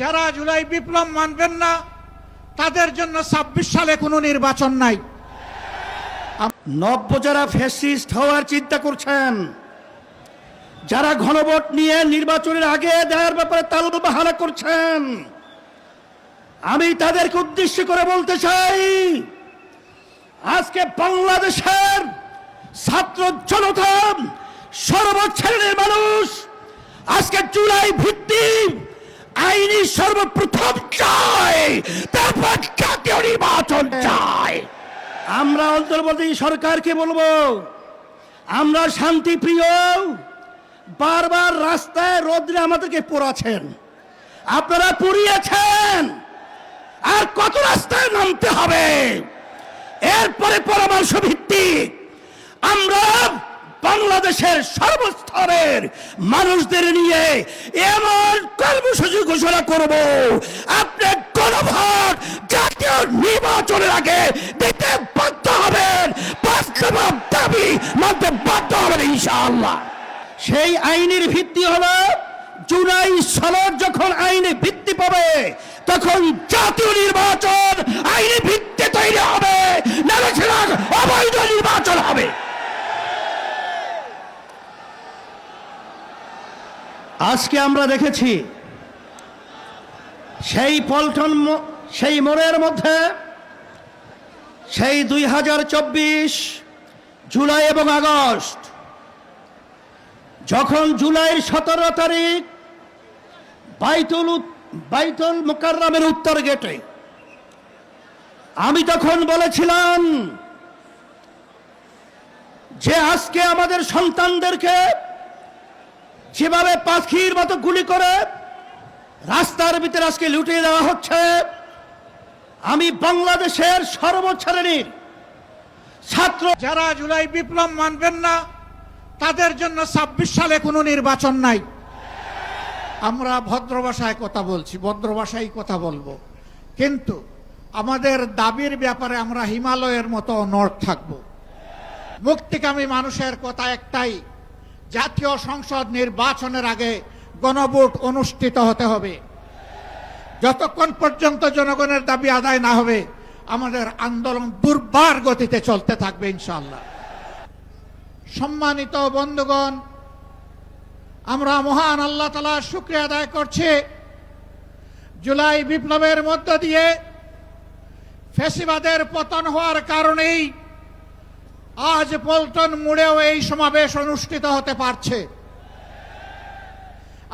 যারা জুলাই বিপ্লব মানবেন না, তাদের জন্য ছাব্বিশ সালে কোনো নির্বাচন নাই। নব্য যারা ফ্যাসিস্ট হওয়ার চিন্তা করছেন, যারা ঘনভোট নিয়ে নির্বাচনের আগে দেওয়ার ব্যাপারে তাল বাহানা করছেন, আমি তাদেরকে উদ্দেশ্য করে বলতে চাই, আজকে বাংলাদেশের ছাত্র জনতা সর্বশ্রেণীর মানুষ আজকে জুলাই ভিত্তিক আইনি সর্বপ্রথম চায় তারপর জাতীয় নির্বাচন চায় আমরা অন্তর্বর্তী সরকারকে বলব আমরা শান্তি প্রিয় বারবার রাস্তায় রোদ্রে আমাদেরকে পোড়াছেন আপনারা পুড়িয়েছেন। আর কত রাস্তায় নামতে হবে? এরপরে পরামর্শ ভিত্তিক আমরা বাংলাদেশের সর্বস্তরের মানুষদের নিয়ে এমন ঘোষণা করব। আপনি গণভোট জাতীয় নির্বাচনের আগে দিতে বাধ্য হবেন। বাস্তব দাবি মানতে বাধ্য হবেন ইনশাআল্লাহ। সেই আইনের ভিত্তি হলো, জুলাই সনদ যখন আইনে ভিত্তি পাবে, তখন জাতীয় নির্বাচন আইনি ভিত্তি তৈরি হবে। অবৈধ নির্বাচন হবে। আজকে আমরা দেখেছি সেই পল্টন সেই মোড়ের মধ্যে, সেই দুই হাজার চব্বিশ জুলাই এবং আগস্ট, যখন জুলাইয়ের সতেরো তারিখ বাইতুল বাইতুল মোকাররমের উত্তর গেটে, আমি তখন বলেছিলাম যে আজকে আমাদের সন্তানদেরকে যেভাবে পাখির মতো গুলি করে রাস্তার ভিতরে আজকে লুটিয়ে দেওয়া হচ্ছে। আমি বাংলাদেশের সর্বশ্রেণীর ছাত্র যারা জুলাই বিপ্লব মানবেন না, তাদের জন্য ছাব্বিশ সালে কোনো নির্বাচন নাই। আমরা ভদ্র ভাষায় কথা বলছি ভদ্র ভাষায় কথা বলব। কিন্তু আমাদের দাবির ব্যাপারে আমরা হিমালয়ের মতো নর্থ থাকব। মুক্তিকামী মানুষের কথা একটাই, জাতীয় সংসদ নির্বাচনের আগে গণভোট অনুষ্ঠিত হতে হবে। যতক্ষণ পর্যন্ত জনগণের দাবি আদায় না হবে, আমাদের আন্দোলন দুর্বার গতিতে চলতে থাকবে ইনশাল্লাহ সম্মানিত বন্ধুগণ, আমরা মহান আল্লাহ তালা শুক্রিয়া আদায় করছি। জুলাই বিপ্লবের মধ্য দিয়ে ফেসিবাদের পতন হওয়ার কারণেই আজ পল্টন মোড়েও এই সমাবেশ অনুষ্ঠিত হতে পারছে।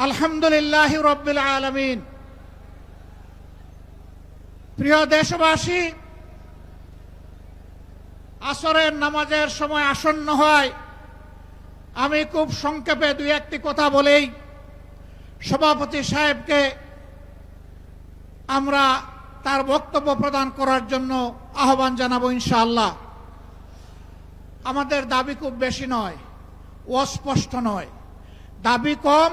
আলহামদুলিল্লাহ রব্বিল আলমিন। প্রিয় দেশবাসী, আসরের নামাজের সময় আসন্ন হয়। আমি খুব সংক্ষেপে দুই একটি কথা বলেই সভাপতি সাহেবকে আমরা তার বক্তব্য প্রদান করার জন্য আহ্বান জানাব ইনশাআল্লাহ। আমাদের দাবি খুব বেশি নয়, অস্পষ্ট নয়। দাবি কম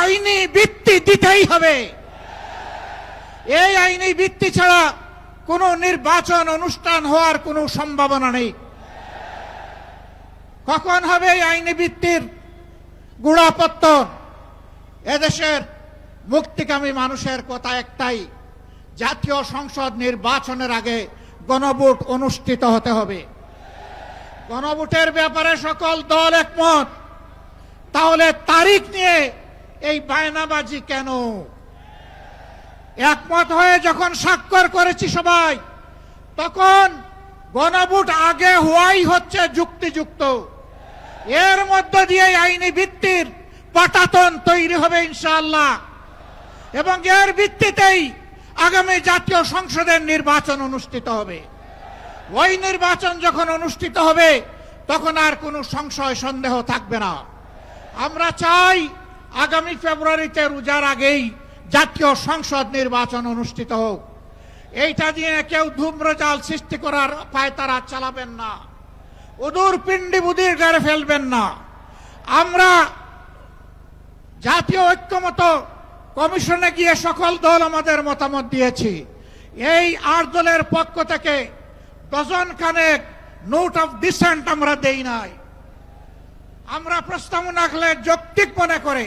আইনি ভিত্তি দিতেই হবে। এই আইনি ভিত্তি ছাড়া কোনো নির্বাচন অনুষ্ঠান হওয়ার কোনো সম্ভাবনা নেই। কখন হবে এই আইনি ভিত্তির গুড়াপত্তন এদেশের মুক্তিকামী মানুষের কথা একটাই, জাতীয় সংসদ নির্বাচনের আগে গণভোট অনুষ্ঠিত হতে হবে। গণভোটের ব্যাপারে সকল দল একমত। তাহলে তারিখ নিয়ে এই বায়নাবাজি কেন? একমত হয়ে যখন স্বাক্ষর করেছি সবাই, তখন গণভোট আগে হওয়াই হচ্ছে যুক্তিযুক্ত। এর মধ্য দিয়ে আইনি ভিত্তির পাটাতন তৈরি হবে ইনশাআল্লাহ। এবং এর ভিত্তিতেই আগামী জাতীয় সংসদের নির্বাচন অনুষ্ঠিত হবে। ওই নির্বাচন যখন অনুষ্ঠিত হবে, তখন আর কোনো সংশয়, সন্দেহ থাকবে না। আমরা চাই আগামী ফেব্রুয়ারিতে রোজার আগেই জাতীয় সংসদ নির্বাচন অনুষ্ঠিত হোক। এইটা নিয়ে কেউ ধূম্রজাল সৃষ্টি করার পায় তারা চালাবেন না। উদূর পিণ্ডি বুদির গাড়ে ফেলবেন না। আমরা জাতীয় ঐক্যমত কমিশনে গিয়ে সকল দল আমাদের মতামত দিয়েছি। এই আট দলের পক্ষ থেকে ডজন খানেক নোট অফ ডিসেন্ট আমরা দেই নাই। আমরা প্রস্তাবনা যৌক্তিক মনে করে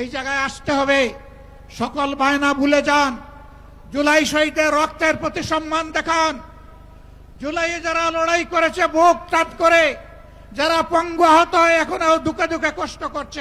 এই জায়গায় আসতে হবে। সকল বায়না ভুলে যান। জুলাই শহীদের রক্তের প্রতি সম্মান দেখান। জুলাইয়ে যারা লড়াই করেছে, বুক টাট করে, যারা পঙ্গু আহত হয় এখন দুঃখে দুঃখে কষ্ট করছে।